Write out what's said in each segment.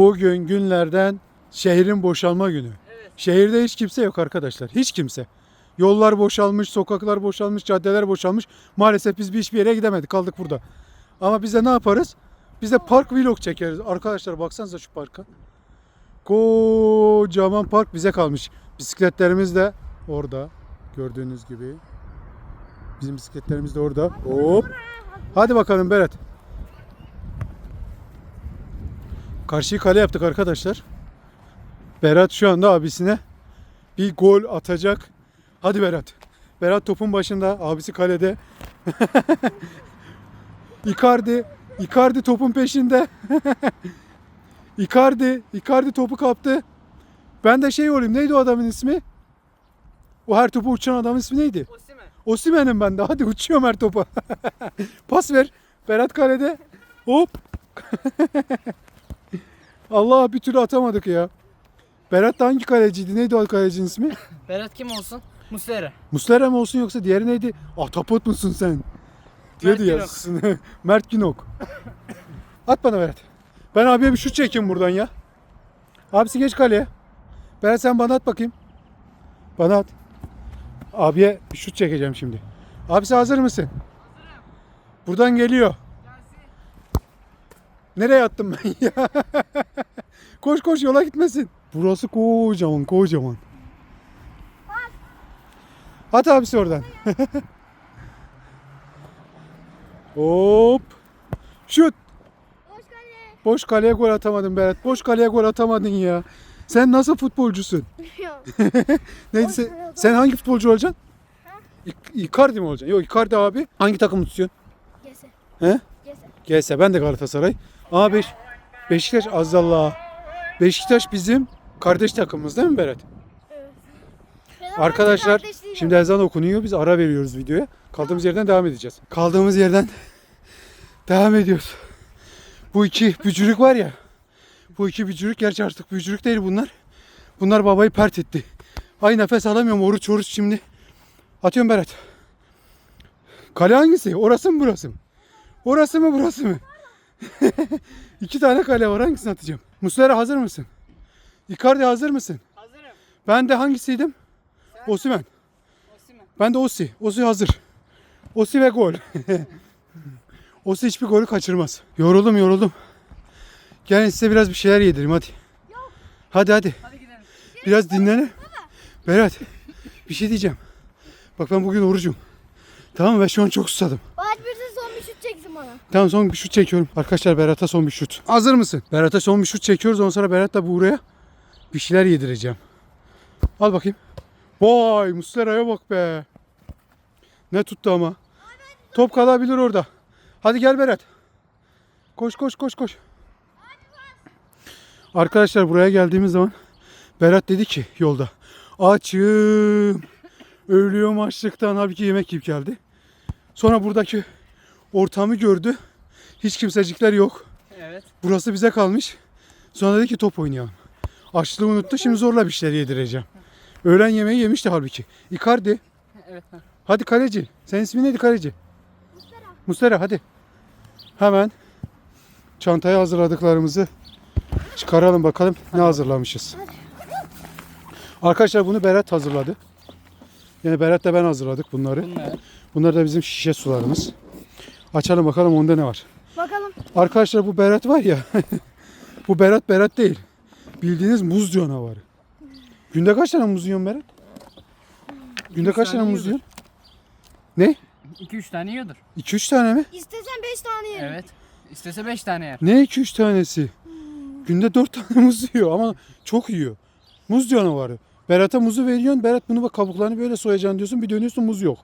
Bugün günlerden şehrin boşalma günü. Evet. Şehirde hiç kimse yok arkadaşlar. Hiç kimse. Yollar boşalmış, sokaklar boşalmış, caddeler boşalmış. Maalesef biz bir hiçbir yere gidemedik. Kaldık burada. Ama biz de ne yaparız? Biz de park vlog çekeriz. Arkadaşlar baksanıza şu parka. Kocaman park bize kalmış. Bisikletlerimiz de orada. Gördüğünüz gibi. Bizim bisikletlerimiz de orada. Hop. Hadi bakalım Berat. Karşıyı kale yaptık arkadaşlar. Berat şu anda abisine bir gol atacak. Hadi Berat. Berat topun başında, abisi kalede. Icardi, Icardi topun peşinde. Icardi, Icardi topu kaptı. Ben de şey olayım. Neydi o adamın ismi? O her topu uçan adamın ismi neydi? Osimhen. Osimhen'im ben de. Hadi uçuyorum her topa. Pas ver. Berat kalede. Hop. Allah bir türlü atamadık ya. Berat da hangi kaleciydi? Neydi o kalecinin ismi? Berat kim olsun? Muslera. Muslera mı olsun yoksa diğeri neydi? Ahtapot musun sen? Diyordu ya. Mert Günok. At bana Berat. Ben abiye bir şut çekeyim buradan ya. Abisi geç kaleye. Berat sen bana at bakayım. Bana at. Abiye bir şut çekeceğim şimdi. Abisi hazır mısın? Buradan geliyor. Nereye attım ben ya? koş koş yola gitmesin. Burası kocaman kocaman. At abisi oradan. Hop. Şut. Hoş geldin. Boş kaleye gol atamadın Berat. Boş kaleye gol atamadın ya. Sen nasıl futbolcusun? Yok. Neydi Boş sen, sen hangi futbolcu olacaksın? İ- Icardi mi olacaksın? Yok Icardi abi. Hangi takım tutuyorsun? Gese. He? Gese. GS ben de Galatasaray. Ama Beş, Beşiktaş azallah. Beşiktaş bizim kardeş takımımız değil mi Berat? Arkadaşlar şimdi ezan okunuyor. Biz ara veriyoruz videoya. Kaldığımız yerden devam edeceğiz. Kaldığımız yerden devam ediyoruz. Bu iki bücürük var ya. Bu iki bücürük gerçi artık bücürük değil bunlar. Bunlar babayı pert etti. Ay nefes alamıyorum oruç oruç şimdi. Atıyorum Berat. Kale hangisi? Orası mı burası mı? Orası mı burası mı? İki tane kale var hangisini atacağım? Muslera hazır mısın? Icardi hazır mısın? Hazırım. Ben de hangisiydim? Osimhen. Osimhen. Ben de Osi. Osi hazır. Osi ve gol. Osi hiçbir golü kaçırmaz. Yoruldum yoruldum. Gelin size biraz bir şeyler yedireyim hadi. Hadi hadi. Hadi gidelim. Biraz dinlenin. Berat bir şey diyeceğim. Bak ben bugün orucum. Tamam? Ben şu an çok susadım. Bak bir de son bir şut çeksin bana. Tamam son bir şut çekiyorum. Arkadaşlar Berat'a son bir şut. Hazır mısın? Berat'a son bir şut çekiyoruz. Ondan sonra Berat'la buraya bir şeyler yedireceğim. Al bakayım. Vay Muslera'ya bak be. Ne tuttu ama. Top kalabilir orada. Hadi gel Berat. Koş koş koş koş. Arkadaşlar buraya geldiğimiz zaman Berat dedi ki yolda. Açım. Ölüyorum açlıktan. Halbuki yemek yiyip geldi. Sonra buradaki ortamı gördü. Hiç kimsecikler yok. Evet. Burası bize kalmış. Sonra dedi ki top oynayalım. Açlığı unuttu. Şimdi zorla bir şeyler yedireceğim. Öğlen yemeği yemişti halbuki. Icardi. Evet. Hadi kaleci. Senin ismin neydi kaleci? Mustera hadi. Hemen çantaya hazırladıklarımızı çıkaralım bakalım ne hazırlamışız. Arkadaşlar bunu Berat hazırladı. Yani Berat da ben hazırladık bunları. Bunlar. Bunlar da bizim şişe sularımız. Açalım bakalım onda ne var. Bakalım. Arkadaşlar bu Berat var ya. bu Berat Berat değil. Bildiğiniz muz canavarı. Günde kaç tane muz yiyorsun Berat? Günde kaç tane muz yiyorsun? Ne? 2-3 tane yiyordur. 2-3 tane mi? İstesen 5 tane yerim. Evet. İstese 5 tane yer. Ne 2-3 tanesi? Günde 4 tane muz yiyor ama çok yiyor. Muz canavarı. Berat'a muzu veriyorsun. Berat bunu bak kabuklarını böyle soyacaksın diyorsun. Bir dönüyorsun muz yok.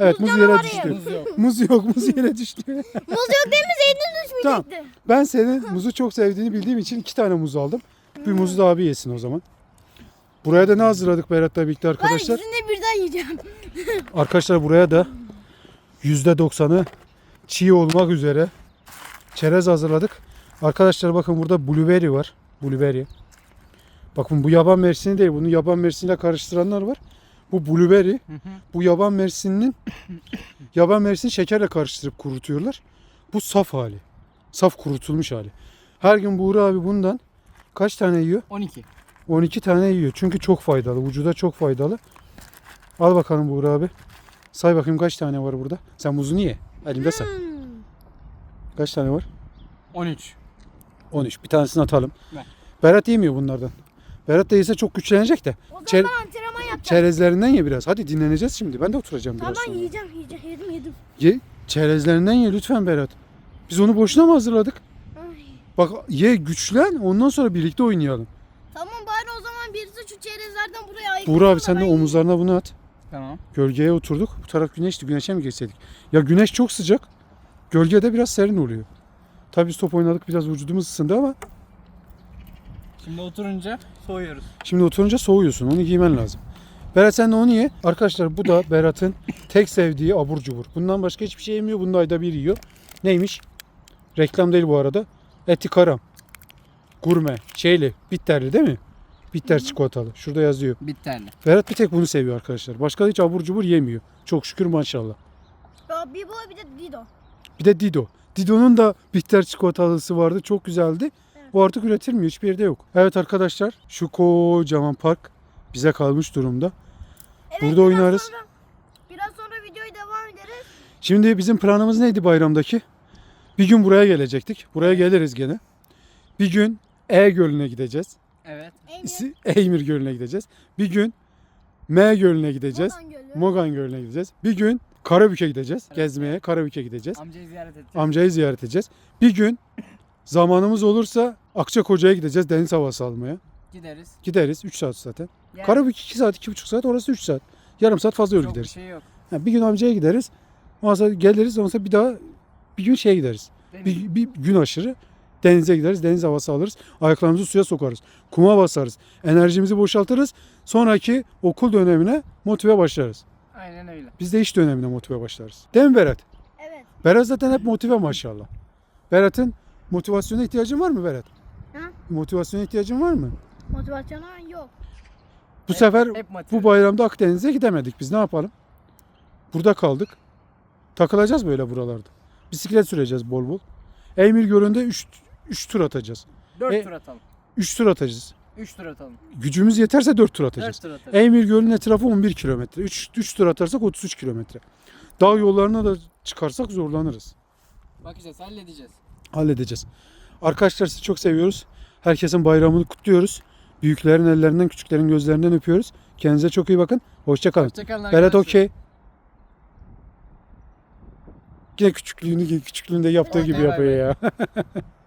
Evet muz, yere canavarı düştü. Muz yok. Muz yok, muz yere düştü. Muz yok değil mi? Zeytin Tamam. düşmeyecekti. Ben senin muzu çok sevdiğini bildiğim için iki tane muz aldım. Bir muzu da abi yesin o zaman. Buraya da ne hazırladık Berat'la birlikte Ben arkadaşlar? ikisini de birden yiyeceğim. Arkadaşlar buraya da %90'ı çiğ olmak üzere çerez hazırladık. Arkadaşlar bakın burada blueberry var. Blueberry. Bakın bu yaban mersini değil. Bunu yaban mersiniyle karıştıranlar var. Bu blueberry. Hı hı. Bu yaban mersininin yaban mersini şekerle karıştırıp kurutuyorlar. Bu saf hali. Saf kurutulmuş hali. Her gün Buğra abi bundan Kaç tane yiyor? 12. 12 tane yiyor. Çünkü çok faydalı. Vücuda çok faydalı. Al bakalım Buğra abi. Say bakayım kaç tane var burada. Sen muzunu ye. Elimde say. Hmm. Kaç tane var? 13. 13. Bir tanesini atalım. Ver. Berat yemiyor bunlardan. Berat da yese çok güçlenecek de. O zaman ben antrenman. Çerezlerinden ye biraz. Hadi dinleneceğiz şimdi. Ben de oturacağım biraz Tamam sonra. yiyeceğim yiyeceğim yedim yedim. Ye. Çerezlerinden ye lütfen Berat. Biz onu boşuna mı hazırladık? Ay. Bak ye güçlen ondan sonra birlikte oynayalım. Tamam bari o zaman birisi şu çerezlerden buraya ayık. Buğra abi sen de omuzlarına bunu at. Tamam. Gölgeye oturduk. Bu taraf güneşti. Güneşe mi geçseydik? Ya güneş çok sıcak. Gölgede biraz serin oluyor. Tabii biz top oynadık biraz vücudumuz ısındı ama Şimdi oturunca soğuyoruz. şimdi oturunca soğuyorsun. Onu giymen lazım. Berat sen de onu ye. Arkadaşlar bu da Berat'ın tek sevdiği abur cubur. Bundan başka hiçbir şey yemiyor. Bunu da ayda bir yiyor. Neymiş? Reklam değil bu arada. Eti karam. Gurme. Şeyli. Bitterli değil mi? Bitter çikolatalı. Şurada yazıyor. Bitterli. Berat bir tek bunu seviyor arkadaşlar. Başka hiç abur cubur yemiyor. Çok şükür maşallah. Ya bir bu bir de Dido. Bir de Dido. Dido'nun da bitter çikolatalısı vardı. Çok güzeldi. Bu artık üretilmiyor. Hiçbir yerde yok. Evet arkadaşlar şu kocaman park bize kalmış durumda. Evet, Burada biraz oynarız. Sonra, biraz sonra videoyu devam ederiz. Şimdi bizim planımız neydi bayramdaki? Bir gün buraya gelecektik. Buraya geliriz gene. Bir gün E Gölü'ne gideceğiz. Evet. İsi- Eymir Gölü'ne gideceğiz. Bir gün M Gölü'ne gideceğiz. Mogan Gölü. Mogan Gölü'ne gideceğiz. Bir gün Karabük'e gideceğiz. Evet. Gezmeye Karabük'e gideceğiz. Amcayı ziyaret ettik. Amcayı ziyaret edeceğiz. Bir gün zamanımız olursa Akçakoca'ya gideceğiz deniz havası almaya. Gideriz. Gideriz 3 saat zaten. Yani Karabük 2 saat, 2,5 saat orası 3 saat. Yarım saat fazla yol çok bir gideriz. şey yok. Ha, bir gün amcaya gideriz. Ondan sonra geliriz. Ondan sonra bir daha bir gün şeye gideriz. Bir, bir gün aşırı denize gideriz. Deniz havası alırız. Ayaklarımızı suya sokarız. Kuma basarız. Enerjimizi boşaltırız. Sonraki okul dönemine motive başlarız. Aynen öyle. Biz de iş dönemine motive başlarız. Değil mi Berat? Evet. Berat zaten hep motive maşallah. Berat'ın motivasyona ihtiyacın var mı Berat? Ha? Motivasyona ihtiyacın var mı? Motivasyona yok. Bu Hep- sefer hep motive. bu bayramda Akdeniz'e gidemedik. Biz ne yapalım? Burada kaldık. Takılacağız böyle buralarda. Bisiklet süreceğiz bol bol. Eymir Gölü'nde 3 3 tur atacağız. 4 E- tur atalım. 3 tur atacağız. 3 tur atalım. Gücümüz yeterse 4 tur 4 atacağız. tur atalım. Eymir Gölü'nün etrafı 11 kilometre. 3 3 tur atarsak 33 kilometre. Dağ yollarına da çıkarsak zorlanırız. Bakacağız halledeceğiz. halledeceğiz. Arkadaşlar sizi çok seviyoruz. Herkesin bayramını kutluyoruz. Büyüklerin ellerinden, küçüklerin gözlerinden öpüyoruz. Kendinize çok iyi bakın. Hoşçakalın. Hoşçakalın Berat okey. Yine küçüklüğünü küçüklüğünde yaptığı gibi yapıyor ya.